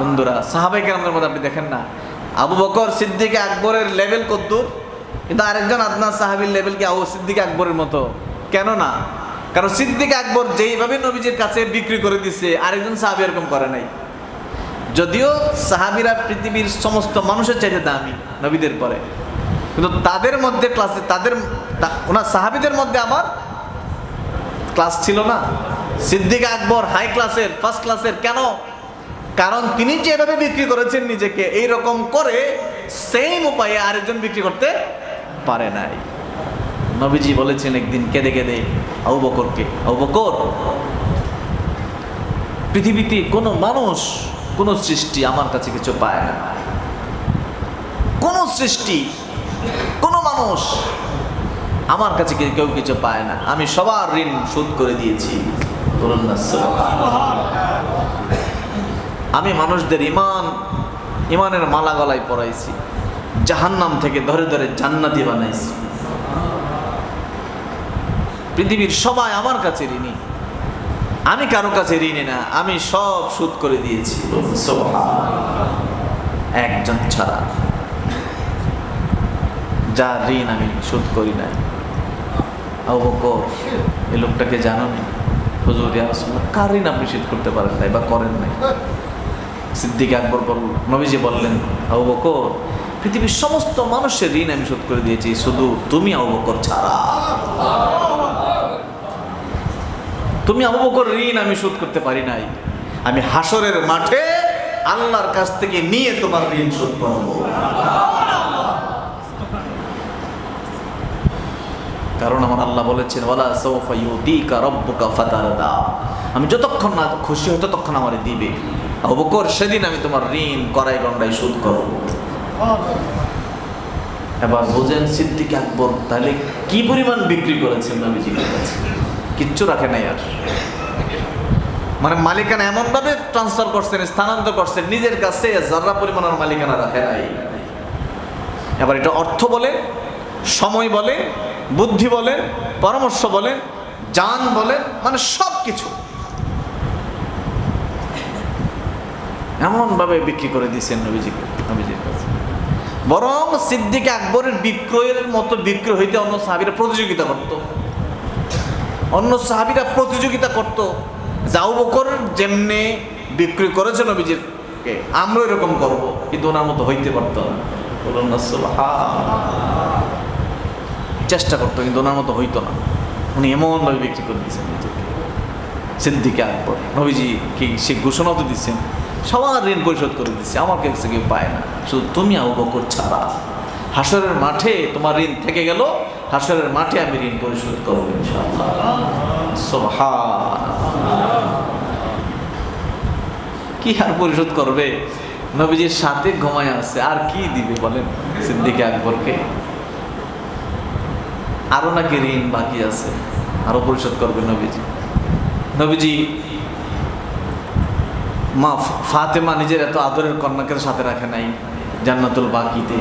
বন্ধুরা, সাহাবাই কেরামদের মধ্যে আপনি দেখেন না। আবু বকর সিদ্দিক আকবরের লেভেল কদ্দুর কিন্তু আরেকজন আদনান সাহাবির লেভেল কি আবু সিদ্দিক আকবরের মতো? কেন না? কারণ সিদ্দিক আকবর যেইভাবে নবীজির কাছে বিক্রি করে দিছে, আরেকজন সাহাবি এরকম করে নাই। যদিও সাহাবিরা পৃথিবীর সমস্ত মানুষের চাইতে দামি নবীদের পরে। কিন্তু তাদের মধ্যে ক্লাসে তাদের ওনার সাহাবিদের মধ্যে আমার ক্লাস ছিল না। সিদ্দিক আকবর হাই ক্লাসের ফার্স্ট ক্লাসের কেন? কারণ তিনি যেভাবে বিক্রি করেছেন নিজেকে এই রকম করে সেম উপায়ে আরেকজন বিক্রি করতে পারে নাই। নবীজি বলেছেন একদিন কেঁদে কেঁদে, আবু বকরকে, আবু বকর, পৃথিবীতে কোনো মানুষ, কোনো সৃষ্টি আমার কাছে কিছু পায় না। কোনো সৃষ্টি, কোনো মানুষ আমার কাছে কেউ কিছু পায় না। আমি সবার ঋণ শোধ করে দিয়েছি। না। আমি মানুষদের ইমান ইমানের মালা গলায় পরাইছি। জাহান্নাম থেকে ধরে ধরে জান্নাতি বানাইছি। পৃথিবীর সবাই আমার কাছে ঋণী। আমি কারও কাছে ঋণী না, আমি সব শোধ করে দিয়েছি। একজন ছাড়া যার ঋণ আমি শোধ করি নাই। এই লোকটাকে জানো হুজুর কার ঋণ আপনি শোধ করতে পারেন নাই বা করেন নাই? সিদ্দিক আকবর বল, নবীজি বললেন, আবু বকর, পৃথিবীর সমস্ত মানুষের ঋণ আমি শোধ করে দিয়েছি, শুধু তুমি আবু বকর ছাড়া। তুমি আবু বকর ঋণ আমি শোধ করতে পারি নাই। আমি হাসরের মাঠে আল্লাহর কাছ থেকে নিয়ে তোমার ঋণ শোধ করব। কারণ আমার আল্লাহ বলেছেন, ওয়ালা সৌফা ইউতিকা রব্বুকা ফাতারদা। আমি যতক্ষণ না খুশি হই, ততক্ষণ আমারে দিবে। আবু বকর সেদিন আমি তোমার ঋণ, করাই গন্ডাই শোধ করব। এবার বোঝেন সিদ্দিক আকবর, তাহলে কি পরিমাণ বিক্রি করেছেন নবীজির কাছে? কিচ্ছু রাখে নাই আর। মানে মালিকানা এমনভাবে ট্রান্সফার করছেন, স্থানান্তর করছেন, নিজের কাছে যারা পরিমাণের মালিকানা রাখে নাই। এবার এটা অর্থ বলে, সময় বলে, বুদ্ধি বলে, পরামর্শ বলে, জান বলে মানে সব কিছু এমনভাবে বিক্রি করে দিয়েছেন নবীজিকে নবীজির কাছে। বরং সিদ্দিক আকবরের বিক্রয়ের মতো বিক্রয় হইতে অন্য সাহাবিরা প্রতিযোগিতা করত। অন্য সাহাবিরা প্রতিযোগিতা করত যাও বকর যেমনি বিক্রি করেছে নবীজিরকে আমরা এরকম করব, কিন্তু ওনার মতো হইতে পারতো চেষ্টা করতো, কিন্তু ওনার মতো হইতো না। উনি এমনভাবে বিক্রি করে দিয়েছেন নিজেকে। সিদ্দিকে আকবর, নবীজি কি সে ঘোষণা তো দিচ্ছেন। সবার ঋণ পরিশোধ করে দিচ্ছে, আমার কাছে কেউ পায় না। শুধু তুমি আবু বকর ছাড়া। হাসরের মাঠে তোমার ঋণ থেকে গেল, হাসরের মাঠে আমি ঋণ পরিশোধ করব কি আর পরিশোধ করবে? নবীজির সাথে ঘুমায় আছে, আর কি দিবে বলেন সিদ্দিকে আকবরকে? আরও নাকি ঋণ বাকি আছে, আরও পরিশোধ করবে নবীজি। নবীজি মা ফাতেমা নিজের এত আদরের কন্যাকে সাথে রাখে নাই, জান্নাতুল বাকিতে।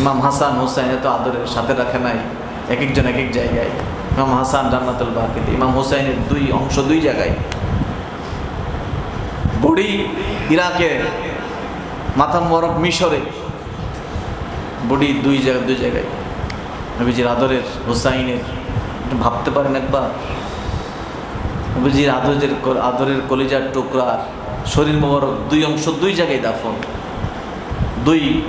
ইমাম হাসান হোসেন এত আদরের সাথে রাখে নাই এক একজন এক এক জায়গায়। ইমাম হাসান জান্নাতুল বাকিতে। ইমাম হোসেনের দুই অংশ দুই জায়গায়। বড়ি ইরাকে, মাথা মরক মিশরে। বডি দুই জায়গায় দুই জায়গায়। নবীজির আদরের হোসাইনের ভাবতে পারেন একবার। নবীজির আদরের আদরের কলিজার টুকরার শরীর মোবারক দুই অংশ, দুই জায়গায় দাফন। দুই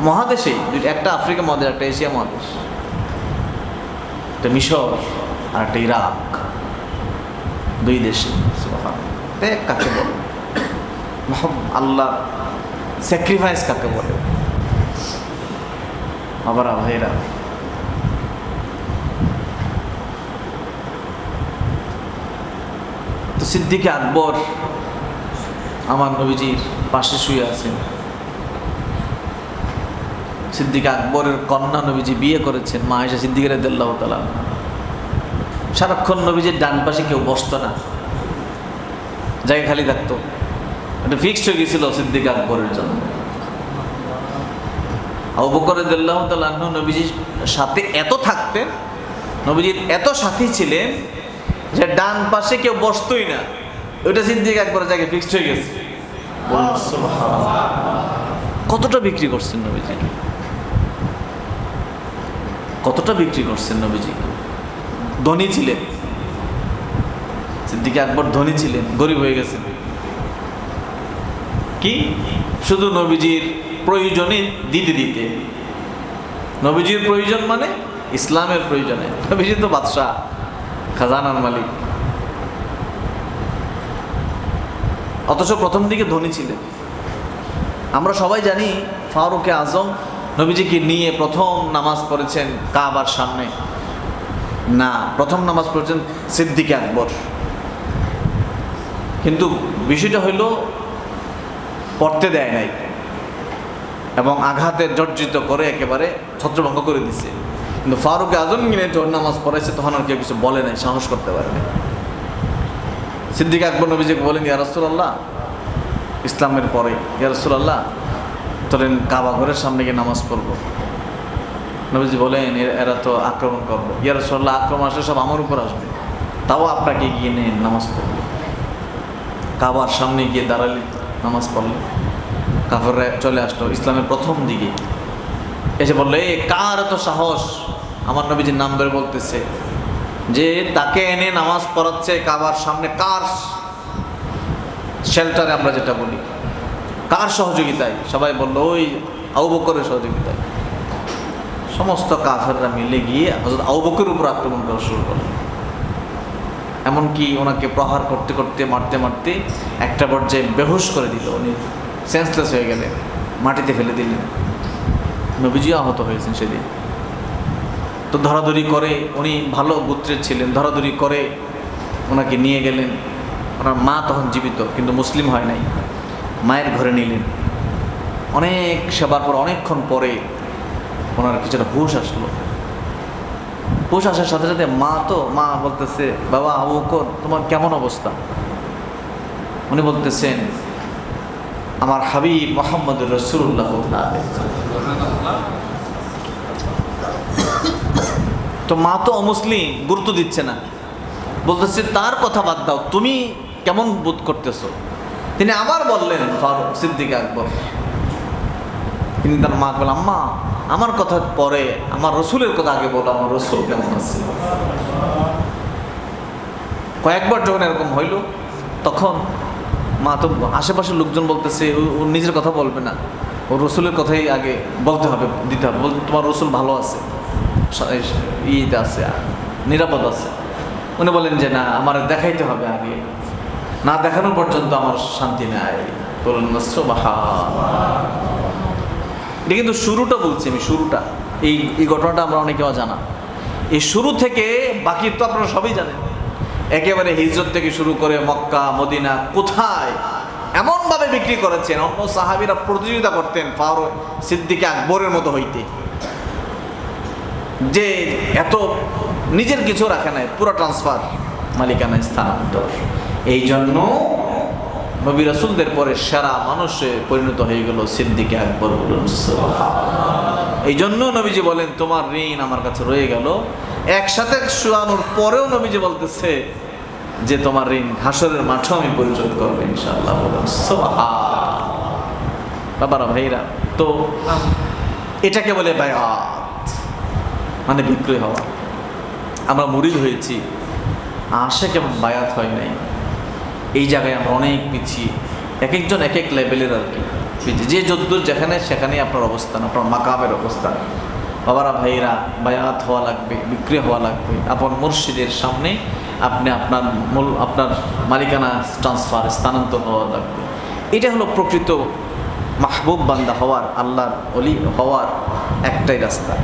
মহাদেশে, একটা আফ্রিকা মহাদেশ, একটা এশিয়া মহাদেশ। একটা মিশর আর একটা ইরাক। দুই দেশে কাকে বলে? আল্লাহ স্যাক্রিফাইস কাকে বলে? আবার ভাইরা সিদ্দিকে আকবর আমার নবীজির পাশে শুয়ে আছেন। সিদ্দিক আকবরের কন্যা নবীজি বিয়ে করেছেন, মা এসে সিদ্দিকের দেল্লাহ তালা সারাক্ষণ নবীজির ডান পাশে কেউ বসতো না, জায়গা খালি থাকতো। এটা ফিক্সড হয়ে গেছিল সিদ্দিক আকবরের জন্য। আবু বকরের দেল্লাহ নবীজির সাথে এত থাকতেন, নবীজির এত সাথী ছিলেন যে ডান পাশে কেউ বসতোই না, ওইটা সিদ্দিক একবার জায়গায় ফিক্সড হয়ে গেছে। কতটা বিক্রি করছেন নবীজি? কতটা বিক্রি করছেন নবীজি? ধনী ছিলেন। সিদ্দিক আকবর ধনী ছিলেন, গরিব হয়ে গেছেন। কি? শুধু নবীজির প্রয়োজনে দিতে দিতে। নবীজির প্রয়োজন মানে ইসলামের প্রয়োজনে। নবীজি তো বাদশাহ। খাজানার মালিক। অথচ প্রথম দিকে ধনী ছিলেন। আমরা সবাই জানি ফারুকে আজম নবীজিকে নিয়ে প্রথম নামাজ পড়েছেন কাবার সামনে। না, প্রথম নামাজ পড়েছেন সিদ্দিকে আকবর। কিন্তু বিষয়টা হইল পড়তে দেয় নাই এবং আঘাতে জর্জিত করে একেবারে ছত্রভঙ্গ করে দিছে। কিন্তু ফারুক আজম কিনে যখন নামাজ পড়াইছে, তখন আর কেউ কিছু বলে নাই, সাহস করতে পারে নাই। সিদ্দিক আকবর নবীজিকে বলেন, ইয়া রাসূলুল্লাহ, ইসলামের পরে, ইয়া রাসূলুল্লাহ তোরেন কাবা ঘরের সামনে গিয়ে নামাজ পড়ব। নবীজি বলেন এরা তো আক্রমণ করব। ইয়ারসুল্লাহ আক্রমণ আসলে সব আমার উপর আসবে। তাও আপনাকে গিয়ে নিয়ে নামাজ পড়ব। কাবার সামনে গিয়ে দাঁড়ালে, নামাজ পড়লে। কাফেররা চলে আসলো ইসলামের প্রথম দিকে। এসে বলল, এ, কার এত সাহস? আমার নবীজির নাম ধরে বলতেছে যে তাকে এনে নামাজ পড়াচ্ছে কাবার সামনে, কার শেল্টারে আমরা যেটা বলি? কার সহযোগিতায়? সবাই বলল, ওই আউ বকরের সহযোগিতায়। সমস্ত কাফেররা মিলে গিয়ে হজরত আউ বকরের উপর আক্রমণ করা শুরু করল। এমনকি ওনাকে প্রহার করতে করতে, মারতে মারতে একটা পর্যায়ে বেহুশ করে দিল। উনি সেন্সলেস হয়ে গেলেন, মাটিতে ফেলে দিলেন। নবীজিও আহত হয়েছেন সেদিন। তো ধরাধরি করে উনি ভালো গোত্রের ছিলেন ধরাধরি করে ওনাকে নিয়ে গেলেন। ওনার মা তখন জীবিত কিন্তু মুসলিম হয় নাই। মায়ের ঘরে নিলেন। অনেক সেবার পর অনেকক্ষণ পরে ওনার কিছুটা হুশ আসলো। হুশ আসার সাথে সাথে মা তো মা বলতেছে বাবা আবু বকর, তোমার কেমন অবস্থা? উনি বলতেছেন আমার হাবিব মোহাম্মদ রসুল্লাহ তো মা তো অমুসলিম, গুরুত্ব দিচ্ছে না। বলতেছে, তার কথা বাদ দাও, তুমি কেমন বোধ করতেছো? তিনি আবার বললেন, ফারুক সিদ্দিক আকবর। তিনি তার মা বললেন, আম্মা, আমার কথা পরে, আমার রসুলের কথা আগে বলো, আমার রসুল কেমন আছে? কয়েকবার যখন এরকম হইল, তখন মা তো আশেপাশের লোকজন বলতেছে, ও- নিজের কথা বলবে না, ও রসুলের কথাই আগে বলতে হবে, দিতে হবে তোমার রসুল ভালো আছে। ইয়েতে আছে, নিরাপদ আছে। উনি বলেন যে, না, আমার দেখাইতে হবে আগে। না দেখানো পর্যন্ত আমার শান্তি নাই। বলুন এটা কিন্তু শুরুটা বলছি আমি, শুরুটা। এই এই ঘটনাটা আমরা অনেকে জানা। এই শুরু থেকে বাকি তো আপনারা সবই জানেন। একেবারে হিজরত থেকে শুরু করে মক্কা, মদিনা কোথায় এমনভাবে বিক্রি করেছেন? অন্য সাহাবিরা প্রতিযোগিতা করতেন ফারুক সিদ্দিকে আকবরের মতো হইতে। যে এত নিজের কিছু রাখে নাই পুরো ট্রান্সফার মালিকানা স্থানান্তর এই জন্য নবী রাসুলদের পরে সেরা মানুষে পরিণত হয়ে গেল সিদ্দিকে আকবর বলুন। এই জন্য নবীজি বলেন তোমার ঋণ আমার কাছে রয়ে গেল একসাথে শোয়ানোর পরেও নবীজি বলতেছে যে তোমার ঋণ ঘাসরের মাঠেও আমি পরিশোধ করব ইনশাল্লাহ বলুন। বাবারা ভাইরা তো এটাকে বলে বায়াত মানে বিক্রয় হওয়া। আমরা মুরিদ হয়েছি, আশে কেমন বায়াত হয় নাই। এই জায়গায় আমরা অনেক পিছিয়ে এক একজন এক এক লেভেলের আর কি। যে যদ্দূর যেখানে সেখানেই আপনার অবস্থান, আপনার মাকামের অবস্থান। বাবারা ভাইরা বায়াত হওয়া লাগবে বিক্রি হওয়া লাগবে। আপন মুর্শিদের সামনে আপনি আপনার মূল, আপনার মালিকানা ট্রান্সফার স্থানান্তর হওয়া লাগবে। এটা হলো প্রকৃত মাহবুব বান্দা হওয়ার, আল্লাহর অলি হওয়ার একটাই রাস্তা।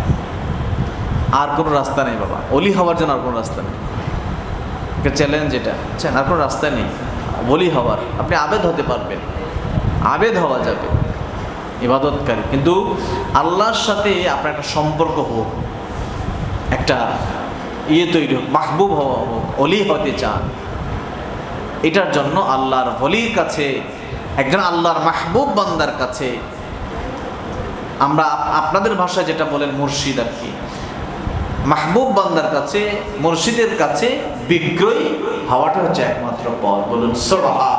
আর কোনো রাস্তা নেই বাবা। অলি হওয়ার জন্য আর কোনো রাস্তা নেই। একটা চ্যালেঞ্জ এটা। আচ্ছা। আর কোনো রাস্তা নেই। বলি হওয়ার। আপনি আবেদ হতে পারবেন। আবেদ হওয়া যাবে। ইবাদতকারী। কিন্তু আল্লাহর সাথে আপনার একটা সম্পর্ক হোক একটা ইয়ে তৈরি হোক মাহবুব হওয়া হোক অলি হতে চান এটার জন্য আল্লাহর ভলির কাছে একজন আল্লাহর মাহবুব বান্দার কাছে আমরা আপনাদের ভাষায় যেটা বলেন মুর্শিদ আর কি মাহবুব বান্দার কাছে মুর্শিদের কাছে বিক্রয় হওয়াটা হচ্ছে একমাত্র পথ। বলুন সোভা